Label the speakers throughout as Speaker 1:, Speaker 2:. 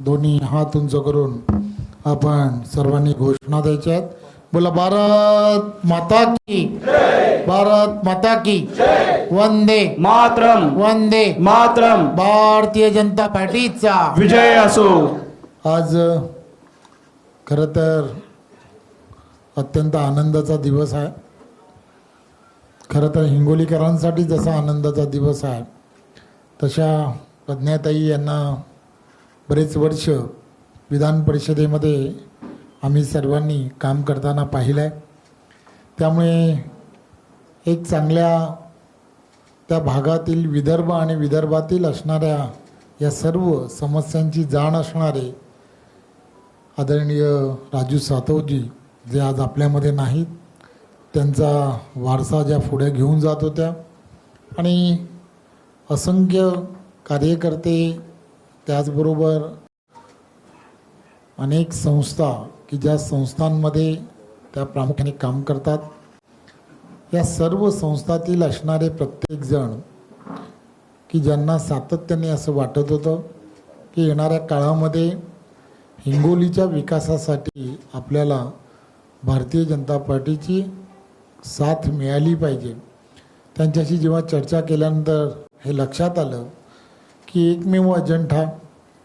Speaker 1: दोन्ही हात उंच करून आपण सर्वांनी घोषणा द्यायच्या आहेत बोला भारत माता की. भारत माता की. वंदे.
Speaker 2: मातरम.
Speaker 1: वंदे.
Speaker 2: मातरम.
Speaker 1: भारतीय जनता पार्टीचा.
Speaker 2: विजय असो.
Speaker 1: आज खरं तर अत्यंत आनंदाचा दिवस आहे. खरं तर हिंगोलीकरांसाठी जसा आनंदाचा दिवस आहे तशा प्रज्ञाताई यांना बरेच वर्ष विधान परिषदेमध्ये आम्ही सर्वांनी काम करताना पाहिलं आहे त्यामुळे एक चांगल्या त्या भागातील विदर्भ आणि विदर्भातील असणाऱ्या या सर्व समस्यांची जाण असणारे आदरणीय राजू सातवजी जे आज आपल्यामध्ये नाहीत त्यांचा वारसा ज्या पुढे घेऊन जात होत्या. आणि असंख्य कार्यकर्ते त्याचबरोबर अनेक संस्था की ज्या संस्थांमध्ये त्या प्रामुख्याने काम करतात. या सर्व संस्थातील असणारे प्रत्येकजण की ज्यांना सातत्याने असं वाटत होतं की येणाऱ्या काळामध्ये हिंगोलीच्या विकासासाठी आपल्याला भारतीय जनता पार्टीची साथ मिळाली पाहिजे. त्यांच्याशी जेव्हा चर्चा केल्यानंतर हे लक्षात आलं की एकमेव अजेंडा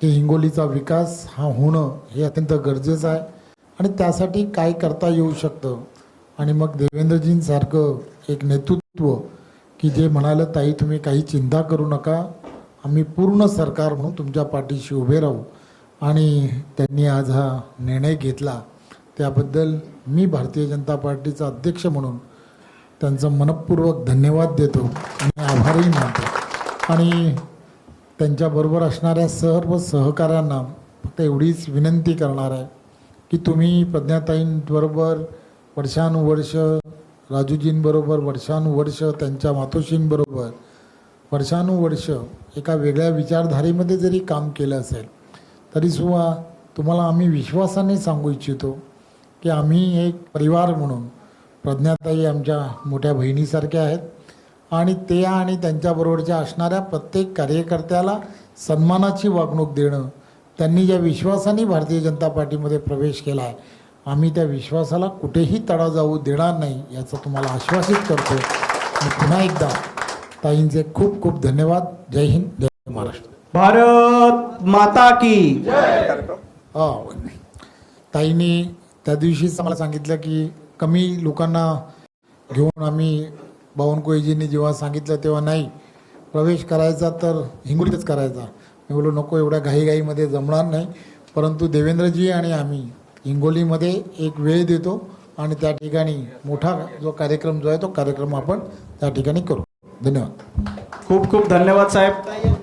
Speaker 1: की हिंगोलीचा विकास हा होणं हे अत्यंत गरजेचं आहे. आणि त्यासाठी काय करता येऊ शकतं? आणि मग देवेंद्रजींसारखं एक नेतृत्व की जे म्हणालं ताई तुम्ही काही चिंता करू नका. आम्ही पूर्ण सरकार म्हणून तुमच्या पाठीशी उभे राहू. आणि त्यांनी आज हा निर्णय घेतला. त्याबद्दल मी भारतीय जनता पार्टीचा अध्यक्ष म्हणून त्यांचं मनपूर्वक धन्यवाद देतो आणि आभारही मानतो. आणि त्यांच्याबरोबर असणाऱ्या सर्व सहकाऱ्यांना फक्त एवढीच विनंती करणार आहे की तुम्ही प्रज्ञाताईंबरोबर वर्षानुवर्ष राजूजींबरोबर वर्षानुवर्ष त्यांच्या मातोश्रींबरोबर वर्षानुवर्ष एका वेगळ्या विचारधारेमध्ये जरी काम केलं असेल तरीसुद्धा तुम्हाला आम्ही विश्वासाने सांगू इच्छितो की आम्ही एक परिवार म्हणून प्रज्ञाताई आमच्या मोठ्या बहिणीसारख्या आहेत. आणि ते आणि त्यांच्याबरोबरच्या असणाऱ्या प्रत्येक कार्यकर्त्याला सन्मानाची वागणूक देणं. त्यांनी ज्या विश्वासाने भारतीय जनता पार्टीमध्ये प्रवेश केला आहे आम्ही त्या विश्वासाला कुठेही तडा जाऊ देणार नाही याचं तुम्हाला आश्वासित करतो. आणि पुन्हा एकदा ताईंचे खूप खूप धन्यवाद. जय हिंद जय महाराष्ट्र.
Speaker 2: भारत माता की
Speaker 1: ताईंनी त्या दिवशीच मला सांगितलं की कमी लोकांना घेऊन आम्ही बावनकुळेजींनी जेव्हा सांगितलं तेव्हा नाही प्रवेश करायचा तर हिंगोलीतच करायचा. मी बोलू नको एवढ्या घाईघाईमध्ये जमणार नाही. परंतु देवेंद्रजी आणि आम्ही हिंगोलीमध्ये एक वेळ देतो आणि त्या ठिकाणी मोठा जो कार्यक्रम जो आहे तो कार्यक्रम आपण त्या ठिकाणी करू. धन्यवाद.
Speaker 2: खूप खूप धन्यवाद साहेब.